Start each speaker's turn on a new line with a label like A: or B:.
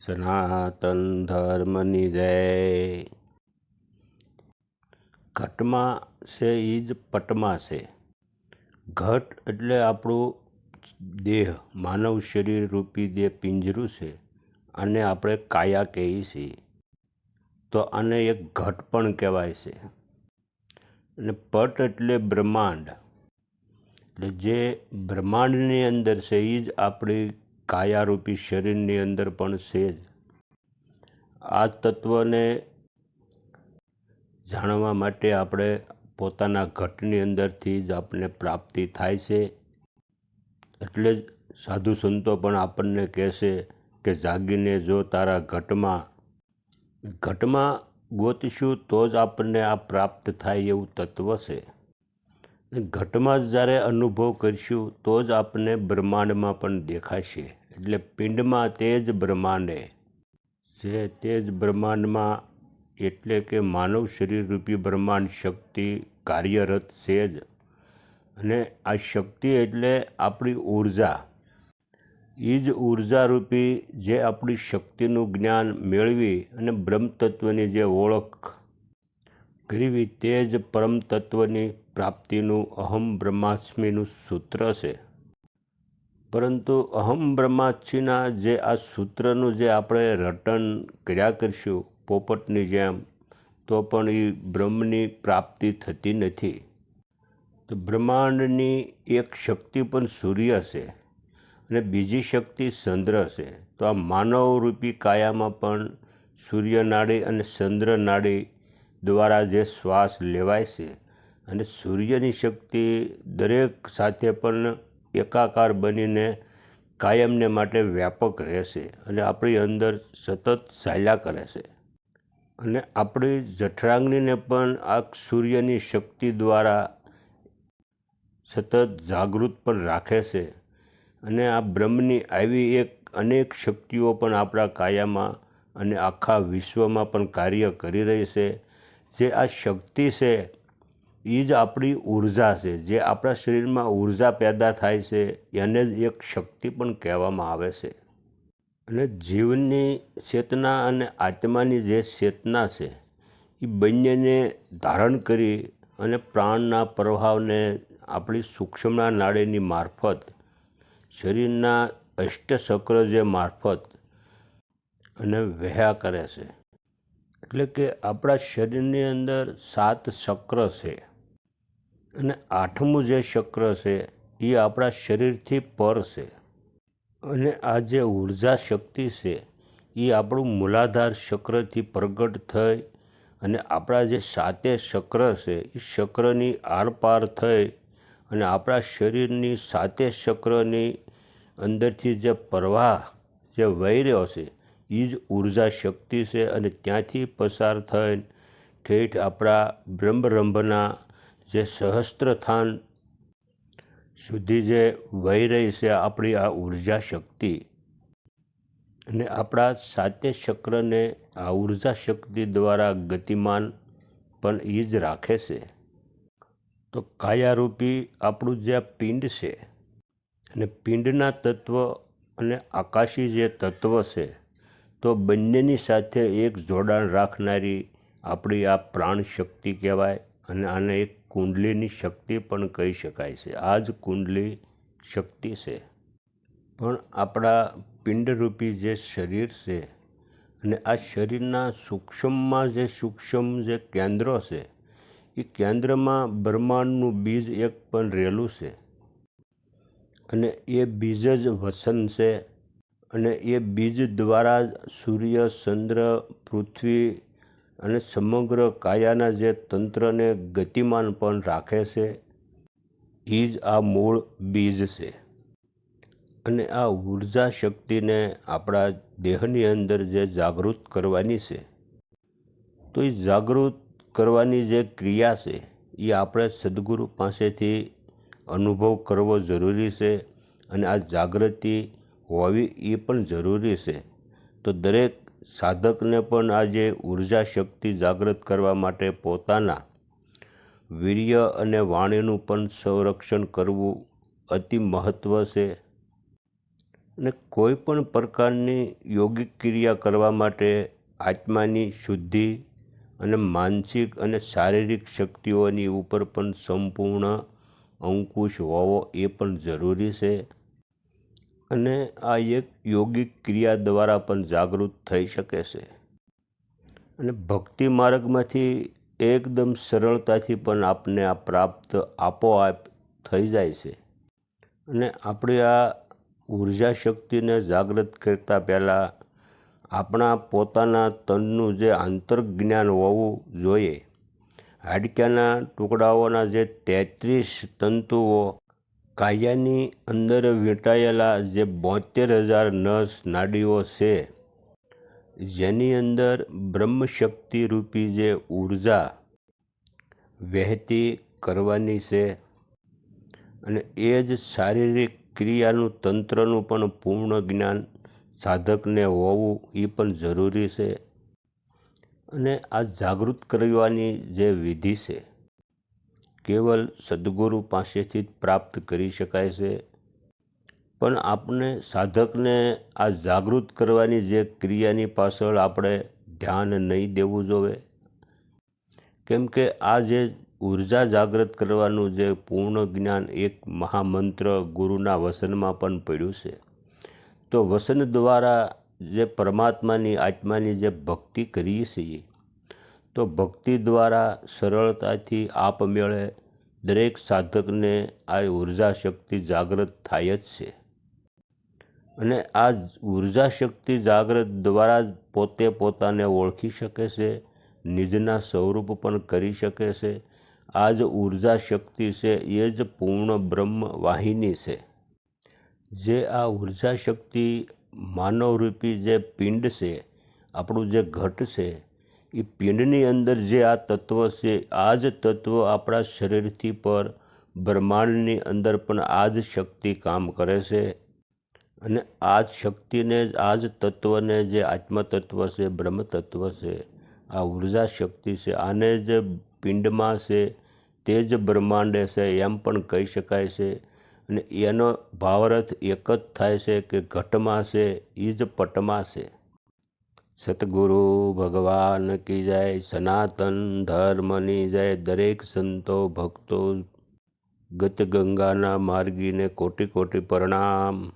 A: સનાતન ધર્મની જય ઘટમાં છે એ જ પટમાં છે ઘટ એટલે આપણું દેહ માનવ શરીર રૂપી દેહ પિંજરું છે અને આપણે કાયા કહીએ છીએ તો આને એક ઘટ પણ કહેવાય છે અને પટ એટલે બ્રહ્માંડ. એટલે જે બ્રહ્માંડની અંદર છે એ જ આપણી કાયારૂપી શરીરની અંદર પણ છે જ. આ તત્વને જાણવા માટે આપણે પોતાના ઘટની અંદરથી જ આપણને પ્રાપ્તિ થાય છે. એટલે જ સાધુ સંતો પણ આપણને કહેશે કે, જાગીને જો તારા ઘટમાં ઘટમાં ગોતીશું તો જ આપણને આ પ્રાપ્ત થાય એવું તત્વ છે. ઘટમાં જ જ્યારે અનુભવ કરીશું તો જ આપણને બ્રહ્માંડમાં પણ દેખાશે. એટલે પિંડમાં તે જ બ્રહ્માંડે. જે તે જ બ્રહ્માંડમાં એટલે કે માનવ શરીર રૂપી બ્રહ્માંડ શક્તિ કાર્યરત છે જ. અને આ શક્તિ એટલે આપણી ઊર્જા. એ જ ઉર્જારૂપી જે આપણી શક્તિનું જ્ઞાન મેળવી અને બ્રહ્મ તત્વની જે ઓળખ કરવી તે જ પરમ તત્વની પ્રાપ્તિનું અહમ બ્રહ્માસ્મીનું સૂત્ર છે. પરંતુ અહમ બ્રહ્માસ્મીના જે આ સૂત્રનું જે આપણે રટન કર્યા કરીશું પોપટની જેમ, તો પણ એ બ્રહ્મની પ્રાપ્તિ થતી નથી. તો બ્રહ્માંડની એક શક્તિ પણ સૂર્ય છે. અને બીજી શક્તિ ચંદ્ર છે. તો આ માનવરૂપી કાયામાં પણ સૂર્યનાડી અને ચંદ્રનાડી દ્વારા જે શ્વાસ લેવાય છે અને સૂર્યની શક્તિ દરેક સાથે પણ એકાકાર બનીને કાયમને માટે વ્યાપક રહેશે અને આપણી અંદર સતત ચાલ્યા કરે છે. અને આપણી જઠરાગ્નિને પણ આ સૂર્યની શક્તિ દ્વારા સતત જાગૃત પણ રાખે છે. અને આ બ્રહ્મની આવી એક અનેક શક્તિઓ પણ આપણા કાયામાં અને આખા વિશ્વમાં પણ કાર્ય કરી રહી છે. જે આ શક્તિ છે એ જ આપણી ઊર્જા છે. જે આપણા શરીરમાં ઊર્જા પેદા થાય છે, એને જ એક શક્તિ પણ કહેવામાં આવે છે. અને જીવનની ચેતના અને આત્માની જે ચેતના છે એ બંનેને ધારણ કરી અને પ્રાણના પ્રભાવને આપણી સૂક્ષ્મના નાળીની મારફત શરીરના અષ્ટચક્ર જે મારફત અને વહ્યા કરે છે. એટલે કે આપણા શરીરની અંદર સાત ચક્ર છે અને આઠમું જે ચક્ર છે એ આપણા શરીરથી પર છે અને આ જે ઊર્જા શક્તિ છે એ આપણું મૂલાધાર ચક્રથી પ્રગટ થઈ અને આપણા જે સાતે ચક્ર છે એ ચક્રની આરપાર થઈ અને આપણા શરીરની સાતે ચક્રની અંદરથી જે પ્રવાહ, જે વહી રહ્યો છે એ જ ઊર્જા શક્તિ છે અને ત્યાંથી પસાર થઈને ઠેઠ આપણા બ્રહ્મરંભના જે સહસ્ત્રથાન સુધી જે વહી રહી છે, આપણી આ ઊર્જા શક્તિ. અને આપણા સાતે ચક્રને આ ઊર્જા શક્તિ દ્વારા ગતિમાન પણ એ જ રાખે છે. તો કાયારૂપી આપણું જે આ પિંડ છે અને પિંડના તત્વ અને આકાશી જે તત્વ છે, તો બંનેની સાથે એક જોડાણ રાખનારી આપણી આ પ્રાણ શક્તિ કહેવાય અને આને એક કુંડલીની શક્તિ પણ કહી શકાય છે. આ જ કુંડલી શક્તિ છે. પણ આપણા પિંડરૂપી જે શરીર છે અને આ શરીરના સૂક્ષ્મમાં જે સૂક્ષ્મ જે કેન્દ્રો છે એ કેન્દ્રમાં બ્રહ્માંડનું બીજ એક પણ રહેલું છે. અને એ બીજ જ વસન છે અને એ બીજ દ્વારા સૂર્ય, ચંદ્ર, પૃથ્વી અને સમગ્ર કાયાના જે તંત્રને ગતિમાન પણ રાખે છે, એ જ આ મૂળ બીજ છે. અને આ ઊર્જા શક્તિને આપણા દેહની અંદર જે જાગૃત કરવાની છે, તો એ જાગૃત કરવાની જે ક્રિયા છે, એ આપણે સદગુરુ પાસેથી અનુભવ કરવો જરૂરી છે અને આ જાગૃતિ હોવી એ પણ જરૂરી છે. તો દરેક સાધકને પણ આ જે ઊર્જા શક્તિ જાગૃત કરવા માટે પોતાના વીર્ય અને વાણીનું પણ સંરક્ષણ કરવું અતિ મહત્ત્વ છે. અને કોઈ પણ પ્રકારની યોગિક ક્રિયા કરવા માટે આત્માની શુદ્ધિ અને માનસિક અને શારીરિક શક્તિઓની ઉપર પણ સંપૂર્ણ અંકુશ હોવો એ પણ જરૂરી છે. અને આ એક યોગિક ક્રિયા દ્વારા પણ જાગૃત થઈ શકે છે. અને ભક્તિ માર્ગમાંથી એકદમ સરળતાથી પણ આપને આ પ્રાપ્ત આપોઆપ થઈ જાય છે. અને આપણે આ ઊર્જા શક્તિને જાગૃત કરતાં પહેલાં આપણા પોતાના તનનું જે આંતરજ્ઞાન હોવું જોઈએ. હાડક્યાના ટુકડાઓના જે તેત્રીસ તંતુઓ, કાયાની અંદર વીંટાયેલા જે બોતેર હજાર નસ નાડીઓ છે, જેની અંદર બ્રહ્મશક્તિ રૂપી જે ઊર્જા વહેતી કરવાની છે અને એ જ શારીરિક ક્રિયાનું તંત્રનું પણ પૂર્ણ જ્ઞાન સાધકને હોવું એ પણ જરૂરી છે. અને આ જાગૃત કરવાની જે વિધિ છે, કેવલ સદગુરુ પાસેથી જ પ્રાપ્ત કરી શકાય છે. પણ આપણે સાધકને આ જાગૃત કરવાની જે ક્રિયાની પાછળ આપણે ધ્યાન નહીં દેવું જોઈએ કેમ કે આ જે ઊર્જા જાગૃત કરવાનું જે પૂર્ણ જ્ઞાન એક મહામંત્ર ગુરુના વસનમાં પણ પડ્યું છે. તો વસન દ્વારા જે પરમાત્માની, આત્માની જે ભક્તિ કરીએ છીએ, તો ભક્તિ દ્વારા સરળતાથી આપમેળે દરેક સાધકને આ ઊર્જા શક્તિ જાગૃત થાય જ છે. અને આ ઊર્જા શક્તિ જાગૃત દ્વારા પોતે પોતાને ઓળખી શકે છે, નિજના સ્વરૂપ પણ કરી શકે છે. આ જ ઊર્જા શક્તિ છે, એ જ પૂર્ણ બ્રહ્મ વાહિની છે. જે આ ઊર્જા શક્તિ માનવરૂપી જે પિંડ છે, આપણું જે ઘટ છે, એ પિંડની અંદર જે આ તત્વ છે, આ જ તત્વ આપણા શરીરથી પર બ્રહ્માંડની અંદર પણ આ જ શક્તિ કામ કરે છે. અને આ જ શક્તિને, આ જ તત્વને જે આત્મતત્વ છે બ્રહ્મ તત્વ છે, આ ઊર્જા શક્તિ છે, આને જે પિંડમાં છે, તે જ બ્રહ્માંડે છે, એમ પણ કહી શકાય છે. અને એનો ભાવાર્થ એક જ થાય છે કે ઘટમાં છે એ જ પટમાં છે. સતગુરુ ભગવાન કી જય, સનાતન ધર્મની જય, દરેક સંતો, ભક્તો ગત ગંગાના માર્ગીને કોટી કોટી પ્રણામ.